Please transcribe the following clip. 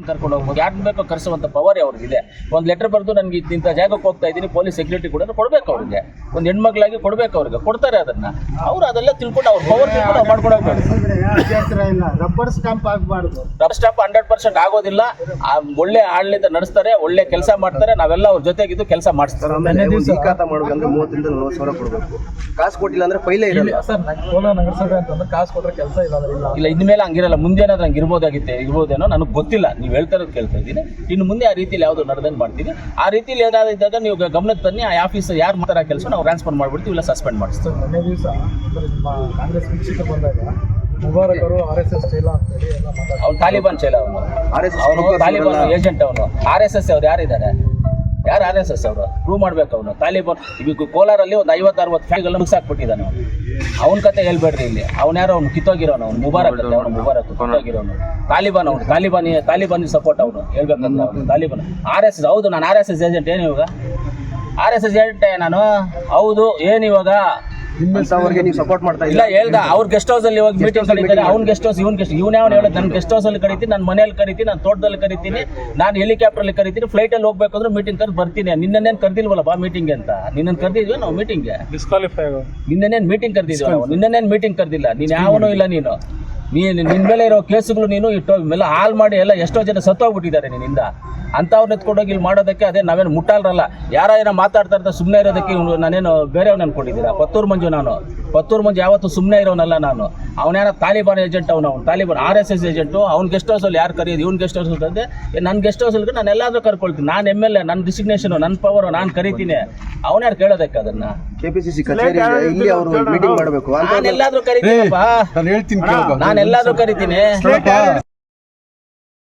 ಕರ್ಕೊಂಡು ಹೋಗ್ಬೋದು. ಯಾರನ್ನ ಬೇಕೋ ಕರೆಸುವಂತ ಪವರ್ ಅವ್ರಿಗಿದೆ. ಒಂದು ಲೆಟರ್ ಬರೆದು ನನಗೆ ಇಂಥ ಜಾಗಕ್ಕೆ ಹೋಗ್ತಾ ಇದ್ದೀನಿ ಪೊಲೀಸ್ ಸೆಕ್ಯೂರಿಟಿ ಕೂಡ ಕೊಡ್ಬೇಕು ಅವ್ರಿಗೆ. ಒಂದು ಹೆಣ್ಮಕ್ಳಾಗಿ ಕೊಡ್ಬೇಕು ಅವ್ರಿಗೆ. ಕೊಡ್ತಾರೆ ಅದನ್ನ. ಅವ್ರು ಅದೆಲ್ಲ ತಿಳ್ಕೊಂಡು ಅವ್ರ ಪವರ್ ತಿಳ್ಕೊಂಡು ಅವ್ರು ಮಾಡ್ಕೊಂಡು ರಬ್ಬರ್ ಸ್ಟಾಂಪ್ ಆಗಬಾರ್ದು. ರಬ್ಬರ್ ಸ್ಟಾಪ್ ಹಂಡ್ರೆಡ್ ಪರ್ಸೆಂಟ್ ಆಗೋದಿಲ್ಲ. ಆ ಒಳ್ಳೆ ಆಡಳಿತ ನಡೆಸ್ತಾರೆ ಒಳ್ಳೆ ಕೆಲಸ ಮಾಡ್ತಾರೆ ನಾವೆಲ್ಲ ಅವ್ರ ಜೊತೆಗಿದ್ದು ಕೆಲಸ ಮಾಡಿಸ್ತಾರೆ ಮಾಡ್ಬೇಕಂದ್ರೆ ಮೂವತ್ತರಿಂದ ನಲವತ್ತು ಸಾವಿರ ಕೊಡಬೇಕು. ಕಾಸು ಕೊಟ್ಟಿಲ್ಲ ಅಂದ್ರೆ ಫೈಲೇ ಇರಲ್ಲ. ಸರ್ ಕೋಲಾರ ನಗರಸಭೆ ಅಂತಂದ್ರೆ ಕಾಸು ಕೊಟ್ಟರೆ ಕೆಲಸ ಇಲ್ಲ ಅಂದ್ರೆ ಇಲ್ಲ ಇಲ್ಲ ಇನ್ಮೇಲೆ ಹಂಗಿರಲ್ಲ. ಮುಂದೆ ಏನಾದ್ರು ಹಂಗೆ ಇರ್ಬೋದಾಗಿತ್ತೆ ಇರ್ಬೋದೇನೋ ನನಗೆ ಗೊತ್ತಿಲ್ಲ. ನೀವು ಹೇಳ್ತಾ ಇರೋದು ಕೇಳ್ತಾ ಇದ್ದೀನಿ. ಇನ್ನು ಮುಂದೆ ಆ ರೀತಿಲಿ ಯಾವುದು ನಡೆದಂಗೆ ಮಾಡ್ತೀನಿ ಆ ರೀತಿಲಿ ಏನಾದ್ರೂ ಇದ್ದಾಗ ನೀವು ಗಮನಕ್ಕೆ ತನ್ನಿ ಆ ಆಫೀಸ್ ಯಾರು ಮಾತಾಡೋ ಕೆಲಸ ನಾವು ಟ್ರಾನ್ಸ್ಫರ್ ಮಾಡ್ಬಿಡ್ತೀವಿ ಇಲ್ಲ ಸಸ್ಪೆಂಡ್ ಮಾಡಿಸ್ತೀವಿ. ಮೊನ್ನೆ ದಿವಸ ಅಂದ್ರೆ ನಿಮ್ಮ ಕಾಂಗ್ರೆಸ್ ವೀಕ್ಷಕ ಬಂದಾಗ ಮುಬಾರಕರು ಆರ್ ಎಸ್ ಎಸ್ ಚೈಲ ಅಂತೇಳಿ ಎಲ್ಲ ಮಾತಾಡ್ತಾರೆ ಅವ್ನು ತಾಲಿಬಾನ್ ಚೈಲ ಅವನು ಆರ್ ಎಸ್ ಅವನು ತಾಲಿಬಾನ್ ಏಜೆಂಟ್ ಅವನು ಆರ್ ಎಸ್ ಎಸ್ ಅವ್ರು ಯಾರಿದ್ದಾರೆ? ಯಾರು ಆರ್ ಎಸ್ ಎಸ್ ಅವರು? ಪ್ರೂವ್ ಮಾಡ್ಬೇಕು ಅವನು ತಾಲಿಬಾನ್ ಈಗ ಕೋಲಾರಲ್ಲಿ ಒಂದು ಐವತ್ತು ಅರವತ್ತು ಫ್ಯಾಕ್ಟ್ರಿಗಳನ್ನ ಮುಗಿಸಾಕ್ಬಿಟ್ಟಿದ್ದಾನೆ ಅವನು. ಅವನ ಕತೆ ಹೇಳ್ಬೇಡ್ರಿ ಇಲ್ಲಿ. ಅವ್ನು ಯಾರೋ ಅವ್ನು ಕಿತ್ತೋಗಿರೋನು. ಅವ್ನು ಮುಬಾರಕ್ ಅವ್ನು ಅವನು ಮುಬಾರಕ್ ಕಿತ್ತೋಗಿರೋನು. ತಾಲಿಬಾನ್ ಅವ್ನು. ತಾಲಿಬಾನಿ ತಾಲಿಬಾನಿ ಸಪೋರ್ಟ್ ಅವನು. ಹೇಳ್ಬೇಕಂದ್ರೆ ಅವನು. ತಾಲಿಬಾನ್. ಆರ್ ಎಸ್ ಎಸ್ ಹೌದು ನಾನು ಆರ್ ಎಸ್ ಎಸ್ ಏಜೆಂಟ್ ಏನು ಇವಾಗ? ಆರ್ ಎಸ್ ಎಸ್ ಹೇಳ್ತೆ ನಾನು. ಹೌದು ಏನು ಇವಾಗ? ಅವ್ರಿಗೆ ನೀವು ಸಪೋರ್ಟ್ ಮಾಡ್ತಾ ಇಲ್ಲ ಹೇಳ್ದ ಅವ್ರ ಗೆಸ್ಟ್ ಹೌಸ್ ಅಲ್ಲಿ ಇವಾಗ ಮೀಟಿಂಗ್ ಕರೀತಾರೆ. ಅವ್ನ ಗೆಸ್ಟ್ ಹೌಸ್ ಇವ್ನ ಗೆಸ್ಟ್ ಇವ್ನ ಯಾವ ಹೇಳೋದು? ನನ್ನ ಗೆಸ್ಟ್ ಹೌಸ್ ಅಲ್ಲಿ ಕರಿತೀನಿ ನನ್ನ ಮನೆಯಲ್ಲಿ ಕರಿತೀನಿ ನಾನು ತೋಟದಲ್ಲಿ ಕರಿತೀನಿ ನಾನು ಹೆಲಿಕಾಪ್ಟರ್ ಅಲ್ಲಿ ಕರಿತೀನಿ ಫ್ಲೈಟ್ ಅಲ್ಲಿ ಹೋಗ್ಬೇಕು ಅಂದ್ರೆ ಮೀಟಿಂಗ್ ಕರೆದು ಬರ್ತೀನಿ. ನಿನ್ನೇನು ಕರ್ದಿಲ್ವಲ್ಲ ಬಾ ಮೀಟಿಂಗ್ ಅಂತ? ನಿನ್ನ ಕರ್ದಿದ್ವಿ ನಾವು ಮೀಟಿಂಗ್ ಡಿಸ್ಕ್ವಾಲಿಫೈ ನಿನ್ನೇನು ಮೀಟಿಂಗ್ ಕರ್ದಿದ್ವಿ ನಾವು? ನಿನ್ನೇನು ಮೀಟಿಂಗ್ ಕರ್ದಿಲ್ಲ? ನೀನು ಯಾವನು ಇಲ್ಲ ನೀನು. ನೀನು ನಿನ್ನ ಮೇಲೆ ಇರೋ ಕೇಸುಗಳು ನೀನು ಇಟ್ಟು ಮೇಲೆ ಹಾಲ್ ಮಾಡಿ ಎಲ್ಲ ಎಷ್ಟೋ ಜನ ಸತ್ತೋಗ್ಬಿಟ್ಟಿದ್ದಾರೆ ನಿನ್ನಿಂದ. ಅಂಥವ್ರನ್ನ ಎತ್ಕೊಂಡೋಗಿ ಇಲ್ಲಿ ಮಾಡೋದಕ್ಕೆ ಅದೇ ನಾವೇನು ಮುಟ್ಟಾಲ್ರಲ್ಲ ಯಾರ ಏನೋ ಮಾತಾಡ್ತಾ ಇರ್ತಾರೆ ಸುಮ್ಮನೆ ಇರೋದಕ್ಕೆ ಇವ್ನು ನಾನೇನು ಬೇರೆಯವ್ನ ಅನ್ಕೊಂಡಿದ್ದೀರಾ? ಪತ್ತೂರು ಮಂಜು ನಾನು. ಪತ್ತೂರು ಮಂಜು ಯಾವತ್ತು ಸುಮ್ಮನೆ ಇರೋನಲ್ಲ ನಾನು. ಅವನೇನೋ ತಾಲಿಬಾನ್ ಏಜೆಂಟ್ ಅವನು. ಅವ್ನು Taliban R S S agent. ಅವ್ನು ಗೆಸ್ಟ್ ಹೌಸಲ್ಲಿ ಯಾರು ಕರೆಯೋದು ಇವ್ನ ಗೆಸ್ಟ್ ಹೌಸ್ ಅಂತಂದ್ರೆ ನನ್ನ ಗೆಸ್ಟ್ ಹೌಸಲ್ಲಿ ನಾನು ಎಲ್ಲಾದ್ರೂ ಕರ್ಕೊಳ್ತೀನಿ. ನಾನು ಎಂ ಎಲ್ ಎ ನನ್ನ ಡಿಸಿಗ್ನೇಷನು ನನ್ನ ಪವರು ನಾನು ಕರಿತೀನಿ. ಅವನ್ಯಾರು ಕೇಳೋದಕ್ಕೆ ಅದನ್ನ? ಕೆಪಿಸಿಸಿ ಇಲ್ಲಿ ಅವರು ಮೀಟಿಂಗ್ ಮಾಡಬೇಕು. ನಾನು ಎಲ್ಲಾದ್ರೂ ಕರಿತೀನಪ್ಪ. ನಾನು ಹೇಳ್ತೀನಿ ಕೇಳ್ಕೊ. ನಾನು ಎಲ್ಲಾದ್ರೂ ಕರಿತೀನಿ.